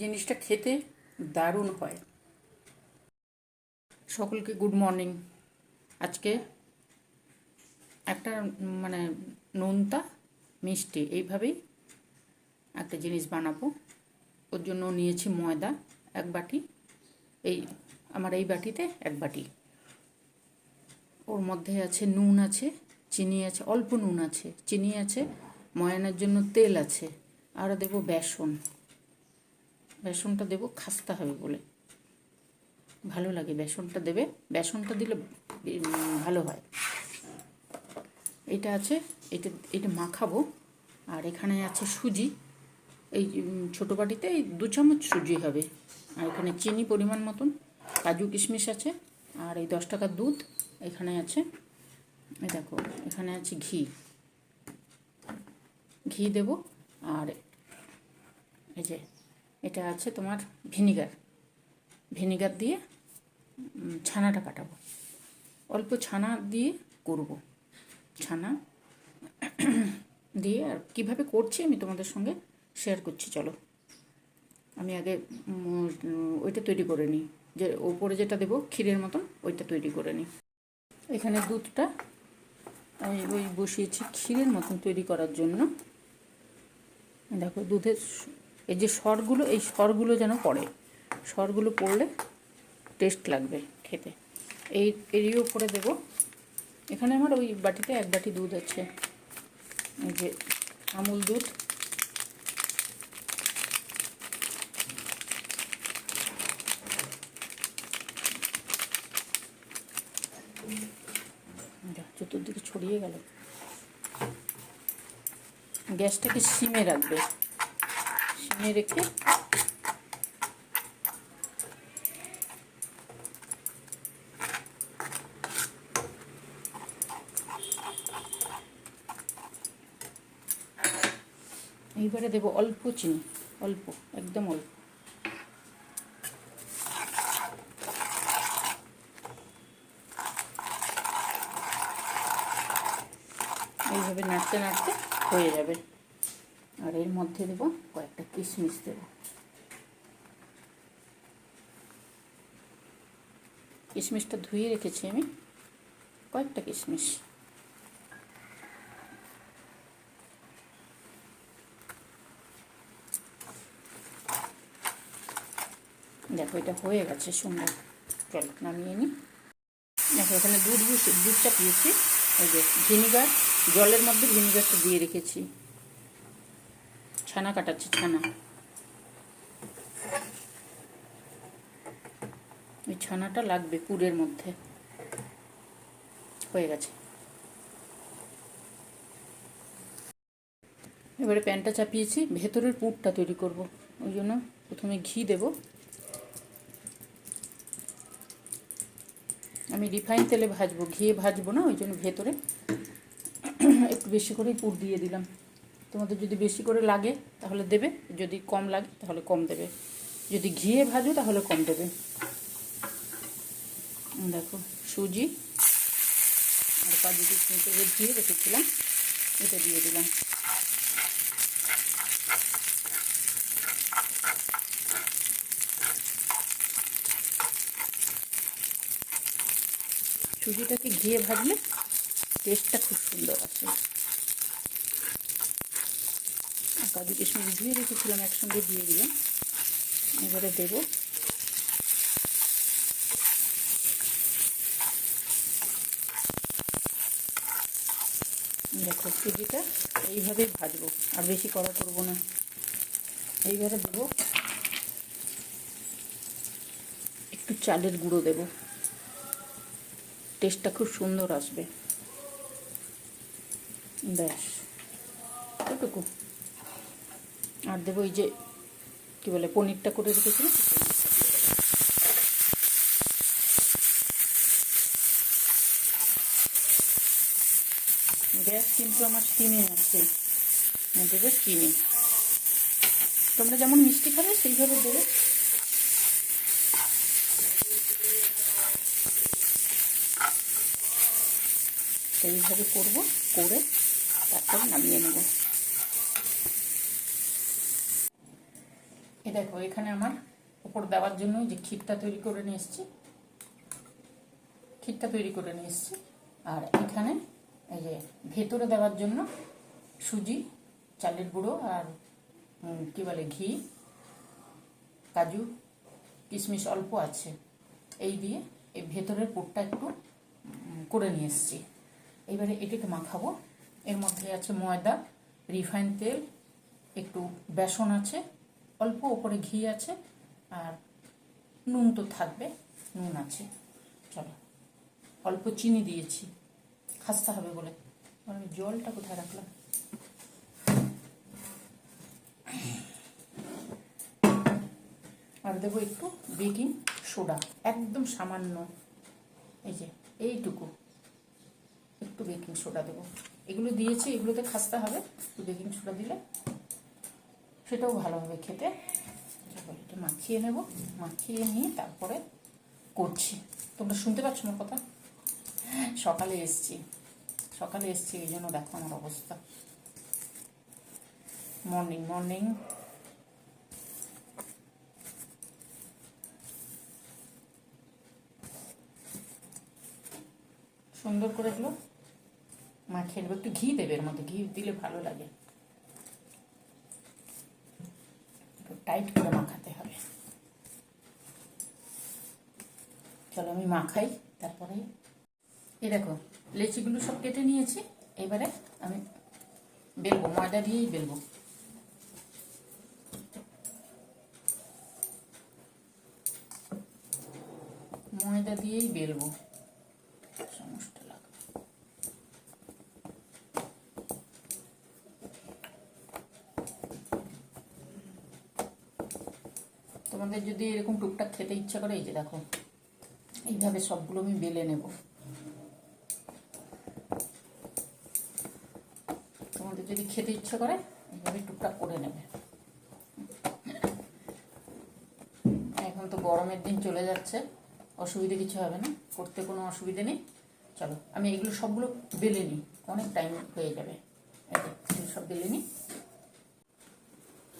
জিনিসটা খেতে দারুণ হয়। সকলকে গুড মর্নিং আজকে একটা মানে নোনতা মিষ্টি, এইভাবেই একটা জিনিস বানাবো। ওর জন্য নিয়েছি ময়দা এক বাটি, এই আমার এই বাটিতে এক বাটি। ওর মধ্যে আছে নুন আছে, চিনি আছে, অল্প নুন আছে, চিনি আছে, ময়ানের জন্য তেল আছে, আর দেবো বেসন। বেসনটা দেবো খাস্তা হবে বলে। ভালো লাগে বেসনটা দেবে। বেসনটা দিলে ভালো হয়। এটা আছে, এটা এটা মাখাবো। আর এখানে আছে সুজি। এই ছোটো বাটিতে এই দু চামচ সুজি হবে। আর এখানে চিনি পরিমাণ মতন। কাজু কিশমিশ আছে। আর এই দশ টাকার দুধ এখানে আছে। এই দেখো, এখানে আছে ঘি। ঘি দেব। আর এই যে এটা আছে তোমার ভিনিগার। ভিনিগার দিয়ে ছানাটা কাটাবো অল্প ছানা দিয়ে করব। ছানা দিয়ে আর কীভাবে করছি আমি তোমাদের সঙ্গে শেয়ার করছি, চলো। আমি আগে ওইটা তৈরি করে নিই। যে ওপরে যেটা দেবো, ক্ষীরের মতন, ওইটা তৈরি করে নিই। এখানে দুধটা আমি ওই বসিয়েছি ক্ষীরের মতন তৈরি করার জন্য। দেখো দুধের এই যে স্বরগুলো এই স্বরগুলো যেন পড়ে। স্বরগুলো পড়লে টেস্ট লাগবে খেতে। এই, এরই উপরে দেবো। এখানে আমার ওই বাটিতে এক বাটি দুধ আছে। এই যে আমুল দুধ। চতুর্দিকে ছড়িয়ে গেল। গ্যাসটাকে সিমে রাখবে। সিমে রেখে এইবারে দেবো অল্প চিনি, অল্প, একদম অল্প। এইভাবে নাড়তে নাড়তে হয়ে যাবে। আর এর মধ্যে দেবো কিশমিশ দেবো কিশমিশটা ধুয়ে রেখেছি আমি। কয়েকটা কিশমিশ। দেখো, এটা হয়ে গেছে সুন্দর। চলো, নামিয়ে নিই দেখো, এখানে দুধ দুধ চাপিয়েছি। এই যে ভিনিগার, জলের মধ্যে ভিনিগারটা দিয়ে রেখেছি। ছানা কাটাচ্ছি, ছানা। এই ছানাটা লাগবে পুরের মধ্যে। হয়ে গেছে। এবারে প্যানটা চাপিয়েছি, ভেতরের পুরটা তৈরি করব। ওই জন্য প্রথমে ঘি দেব। আমি রিফাইন তেলে ভাজবো, ঘিয়ে ভাজবো না, ওই জন্য ভেতরে একটু বেশি করেই পুর দিয়ে দিলাম। তোমাদের যদি বেশি করে লাগে, তাহলে দেবে। যদি কম লাগে, তাহলে কম দেবে। যদি ঘিয়ে ভাজো, তাহলে কম দেবে। দেখো, সুজি আর কাজু কিশমিশে ঘিয়ে রেখেছিলাম, এটা দিয়ে দিলাম। সুজিটাকে ঘিয়ে ভাজলে টেস্টটা খুব সুন্দর আসে আর কাজু কিশমিশ ধুয়ে রেখেছিলাম, একসঙ্গে দিয়ে দিলাম। এবারে দেবো। দেখো সুজিটা এইভাবেই ভাজবো, আর বেশি কড়া করব না। এইবারে দেবো একটু চালের গুঁড়ো দেবো। টেস্টটা খুব সুন্দর আসবে। ব্যাস, এটুকু। আর দেবো এই যে, কী বলে, পনিরটা করে রেখেছিলাম। গ্যাস কিন্তু আমার চিনি আছে। দেবে চিনি তোমরা যেমন মিষ্টি খাবে, সেইভাবে দেবে। এইভাবে করব, করে তারপর নামিয়ে নেব। দেখো, এখানে আমার উপর দেওয়ার জন্য যে ক্ষীরটা তৈরি করে নিয়ে এসেছি। ক্ষীরটা তৈরি করে নিয়ে এসেছি। আর এখানে এই যে ভেতরে দেওয়ার জন্য সুজি, চালের গুঁড়ো আর কি বলে, ঘি, কাজু, কিশমিশ অল্প আছে। এই দিয়ে এই ভেতরের পুরটা একটু করে নিয়ে এসেছি। এবারে এটাকে মাখাবো। এর মধ্যে আছে ময়দা, রিফাইন তেল, একটু বেসন আছে। অল্প ওপরে ঘি আছে আর নুন তো থাকবে, নুন আছে। চলো, অল্প চিনি দিয়েছি, খাস্তা হবে বলে। আমি জলটা কোথায় রাখলাম? আর দেবো একটু বেকিং সোডা, একদম সামান্য। এই যে, এইটুকু। একটু বেকিং সোডা দেবো। এগুলো দিয়েছি, এগুলোতে খাস্তা হবে। একটু বেকিং সোডা দিলে সেটাও ভালো হবে খেতে। এটা মাখিয়ে নেব। মাখিয়ে নিয়ে তারপরে করছি। তোমরা শুনতে পাচ্ছ আমার কথা? সকালে এসছি। সকালে এসছি, এই জন্য দেখো আমার অবস্থা। মর্নিং মর্নিং সুন্দর করে এগুলো মাখিয়ে নেব। একটু ঘি দেবে এর মধ্যে। ঘি দিলে ভালো লাগে একটু টাইট করে মাখাতে হবে। চলো আমি মাখাই, তারপরে এই দেখো, লেচিগুলো সব কেটে নিয়েছি, এবারে আমি বেলবো, ময়দা দিয়েই বেলবো। ময়দা দিয়েই বেলবো সমস্যা লাগবে তোমাদের যদি এরকম টুকটাক খেতে ইচ্ছা করে, এই যে দেখো, এইভাবে সবগুলো আমি বেলে নেব। তোমাদের যদি খেতে ইচ্ছা করে, এইভাবে টুকটাক করে নেবে। এখন তো গরমের দিন চলে যাচ্ছে, অসুবিধে কিছু হবে না, করতে কোনো অসুবিধে নেই। চলো, আমি এগুলো সবগুলো বেলে নিই, অনেক টাইম হয়ে যাবে। সব বেলে নিই।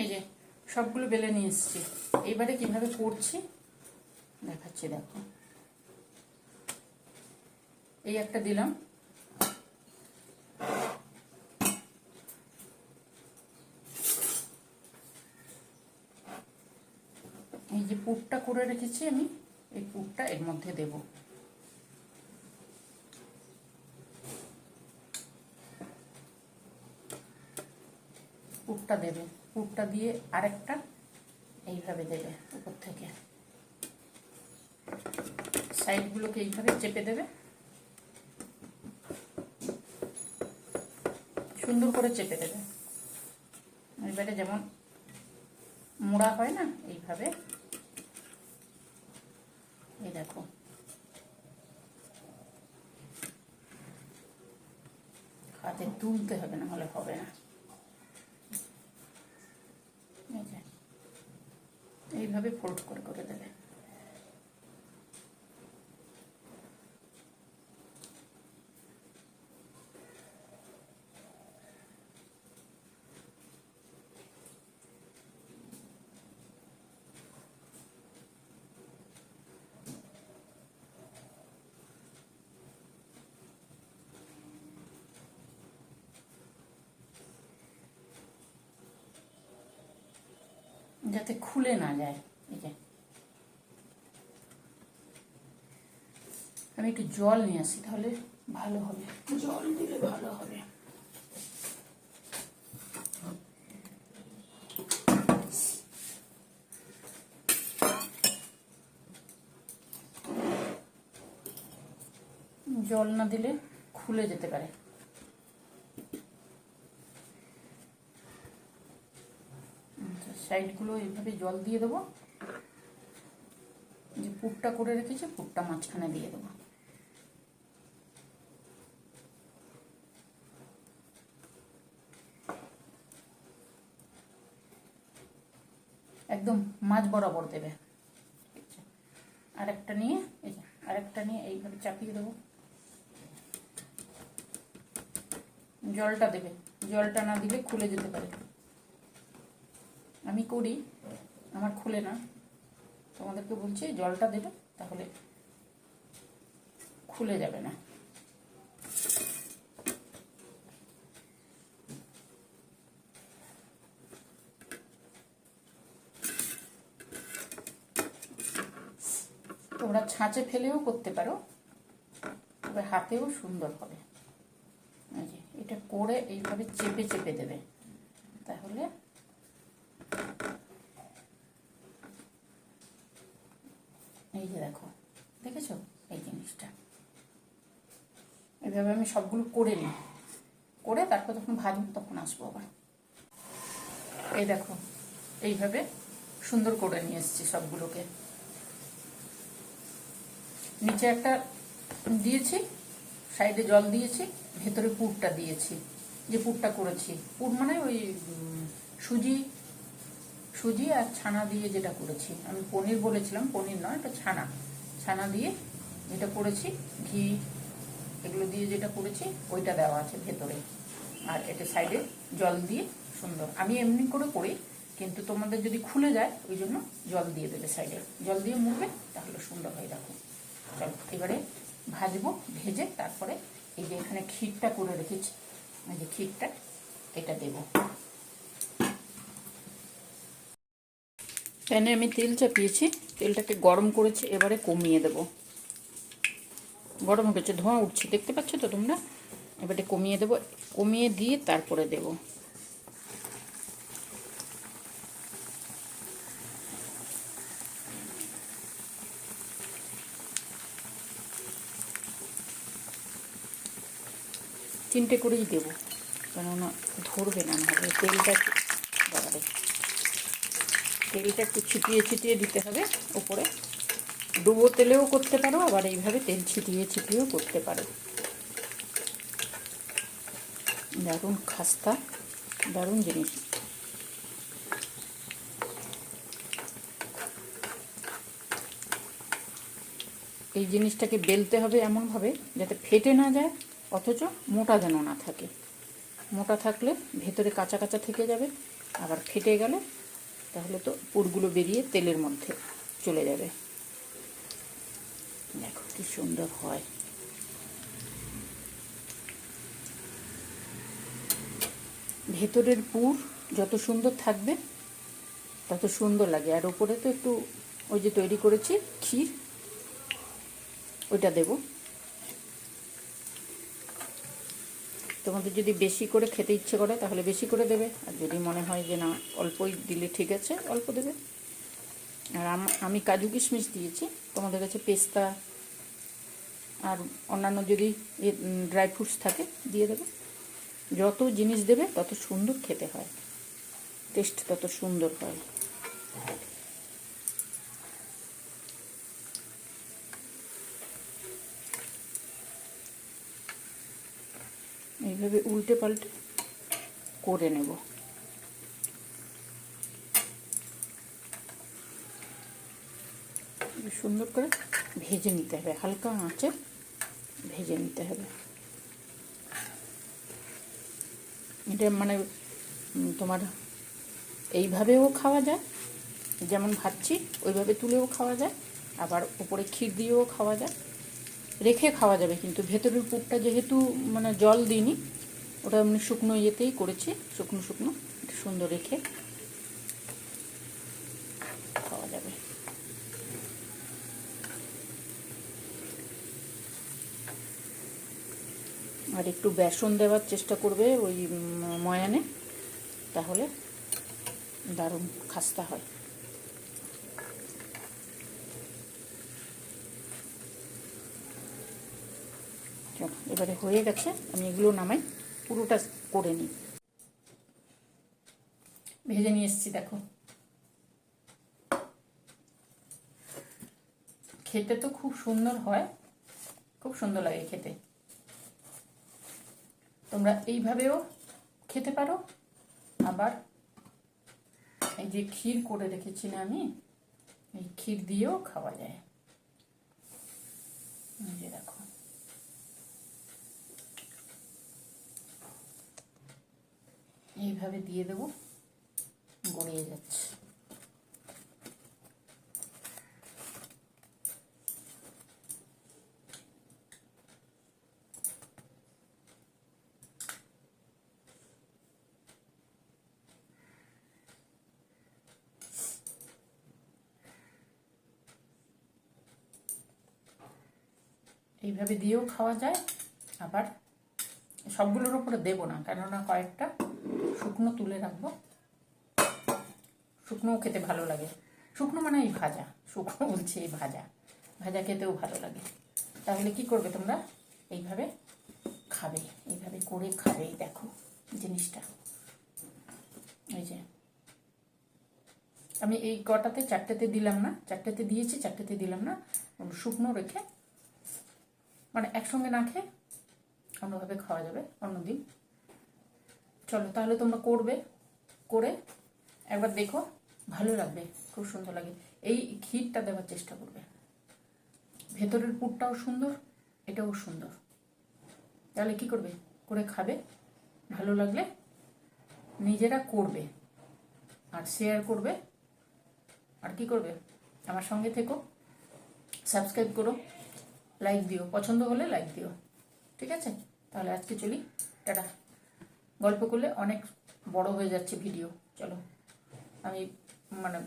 এই যে সবগুলো বেলে নিয়ে এসেছি। এইবারে কীভাবে করছি? দেখাচ্ছি, দেখো। এই একটা দিলাম। এই যে পুরটা করে রেখেছি আমি, এই পুরটা এর মধ্যে দেব। পুরটা দেবে। পুরটা দিয়ে আরেকটা এইভাবে দেবে উপর থেকে। সাইডগুলোকে এইভাবে চেপে দেবে। সুন্দর করে চেপে দেবে। এবারে যেমন মোড়া হয় না, এইভাবে। এই দেখো। হাতে তুলতে হবে, না হলে হবে না এই যে, এইভাবে ফোল্ড করে করে দেবে যাতে খুলে না যায় এই যে আমি একটু জল নিয়ে আসি তাহলে ভালো হবে। জল দিলে ভালো হবে। জল না দিলে খুলে যেতে পারে। আচ্ছা, সাইডগুলো এইভাবে জল দিয়ে দেবো। যে পুরটা করে রেখেছি পুরটা মাঝখানে দিয়ে দেবো একদম মাঝ বরাবর দেবে। আরেকটা নিয়ে, এই যে, আরেকটা নিয়ে এইভাবে চাপিয়ে দেবো। জলটা দেবে, জলটা না দিলে খুলে যেতে পারে। আমি করি, আমার খুলে না। তোমাদেরকে বলছি, জলটা দেবে, তাহলে খুলে যাবে না তোমরা ছাঁচে ফেলেও করতে পারো, তবে হাতেও সুন্দর হবে। এটা করে এইভাবে চেপে চেপে দেবে। তাহলে এই যে দেখো, দেখেছ এই জিনিসটা? এইভাবে আমি সবগুলো করে নিই। করে তারপর যখন ভাজবো তখন আসব আবার। এই দেখো, এইভাবে সুন্দর করে নিয়ে এসেছি সবগুলোকে। নিচে একটা দিয়েছি, সাইডে জল দিয়েছি, ভেতরে পুরটা দিয়েছি। যে পুরটা করেছি, পুর মানে ওই সুজি সুজি আর ছানা দিয়ে যেটা করেছি। আমি পনির বলেছিলাম, পনির নয়, এটা ছানা। ছানা দিয়ে যেটা করেছি, ঘি, এগুলো দিয়ে যেটা করেছি, ওইটা দেওয়া আছে ভেতরে। আর এটা সাইডে জল দিয়ে সুন্দর। আমি এমনি করে করি, কিন্তু তোমাদের যদি খুলে যায়, ওই জন্য জল দিয়ে দেবে সাইডে। জল দিয়ে মুড়বে, তাহলে সুন্দর হয়, দেখো। এবারে ভাজবো, ভেজে তারপরে এই যে এখানে ক্ষীরটা করে রেখেছি, এই যে ক্ষীরটা, এটা দেবো। প্যানে আমি তেল চাপিয়েছি, তেলটাকে গরম করেছি, এবারে কমিয়ে দেব। গরম হয়েছে ধোঁয়া উঠছে, দেখতে পাচ্ছ তো তোমরা? এবারে কমিয়ে দেব, কমিয়ে দিয়ে তারপরে দেব। তিনটে করেই দেবো। কেননা ধরবে না নাহলে তেলটা বাবারে। তেলটা একটু ছিটিয়ে ছিটিয়ে দিতে হবে উপরে ডুবো তেলেও করতে পারো, আবার এইভাবে তেল ছিটিয়ে ছিটিয়েও করতে পারো। দারুণ খাস্তা, দারুণ জিনিস। এই জিনিসটাকে বেলতে হবে এমনভাবে যাতে ফেটে না যায়। অথচ মোটা যেন না থাকে। মোটা থাকলে ভেতরে কাঁচা কাঁচা থেকে যাবে, আবার ফেটে গেলে তাহলে তো পুরগুলো বেরিয়ে তেলের মধ্যে চলে যাবে। দেখো কি সুন্দর হয়। ভেতরের পুর যত সুন্দর থাকবে, তত সুন্দর লাগে। আর ওপরে তো একটু ওই যে তৈরি করেছি, ক্ষীর, ওইটা দেব। তোমাদের যদি বেশি করে খেতে ইচ্ছে করে, তাহলে বেশি করে দেবে। আর যদি মনে হয় যে না, অল্পই দিলে ঠিক আছে, অল্প দেবে। আর আম- কাজু কিশমিশ দিয়েছি। তোমাদের কাছে পেস্তা আর অন্যান্য যদি ড্রাই ফ্রুটস থাকে, দিয়ে দেবে। যত জিনিস দেবে, তত সুন্দর খেতে হয়। টেস্ট তত সুন্দর হয়। এইভাবে উল্টে পাল্টে করে নেব। সুন্দর করে ভেজে নিতে হবে, হালকা আঁচে ভেজে নিতে হবে। এটা মানে তোমার এইভাবেও খাওয়া যায়, যেমন ভাবছি ওইভাবে তুলেও খাওয়া যায়, আবার উপরে ক্ষীর দিয়েও খাওয়া যায়। রেখে খাওয়া যাবে, কিন্তু ভেতরের পুরটা যেহেতু মানে জল দিইনি, ওটা এমনি শুকনো ইয়েতেই করেছি, শুকনো শুকনো সুন্দর রেখে খাওয়া যাবে। আর একটু বেসন দেওয়ার চেষ্টা করবে ওই ময়ানে, তাহলে দারুণ খাস্তা হয় চলো এবারে হয়ে গেছে। আমি এগুলো নামাই, পুরোটা করে নিই। ভেজে নিয়ে এসেছি, দেখো। খেতে তো খুব সুন্দর হয়, খুব সুন্দর লাগে খেতে। তোমরা এইভাবেও খেতে পারো। আবার এই যে ক্ষীর করে রেখেছি না আমি, এই ক্ষীর দিয়েও খাওয়া যায়। দেখো। এইভাবে দিয়ে দেব। গড়িয়ে যাচ্ছে। এইভাবে দিয়েও খাওয়া যায়। আবার সবগুলোর উপরে দেবো না, কেননা কয়েকটা শুকনো তুলে রাখব। শুকনোও খেতে ভালো লাগে। শুকনো মানে এই ভাজা। শুকনো বলছি এই ভাজা। ভাজা খেতেও ভালো লাগে। তাহলে কি করবে তোমরা? এইভাবে খাবে। এইভাবে করে খাবে। দেখো জিনিসটা। এই যে। আমি এই কটাতে চারটেতে দিলাম না। চারটেতে দিয়েছি, চারটেতে দিলাম না। শুকনো রেখে মানে একসঙ্গে না খেয়ে অন্যভাবে খাওয়া যাবে। অন্যদিন। চলো, তাহলে তোমরা করবে, করে একবার দেখো, ভালো লাগবে, খুব সুন্দর লাগে। এই ক্ষীরটা দেওয়ার চেষ্টা করবে। ভেতরের পুরটাও সুন্দর, এটাও সুন্দর। তাহলে কি করবে? করে খাবে, ভালো লাগলে নিজেরা করবে, আর শেয়ার করবে। আর কি করবে? আমার সঙ্গে থেকো সাবস্ক্রাইব করো লাইক দিও। পছন্দ হলে লাইক দিও। ঠিক আছে? তাহলে আজকে চলি, টাটা। গল্প করলে অনেক বড় হয়ে যাচ্ছে ভিডিও চলো। আমি মানে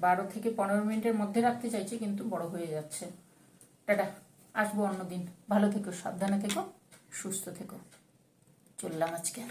বারো থেকে পনেরো মিনিটের মধ্যে রাখতে চাইছি, কিন্তু বড় হয়ে যাচ্ছে। টাটা। আসব অন্যদিন। ভালো থেকো, সাবধানে থেকো, সুস্থ থেকো। চললাম আজকে।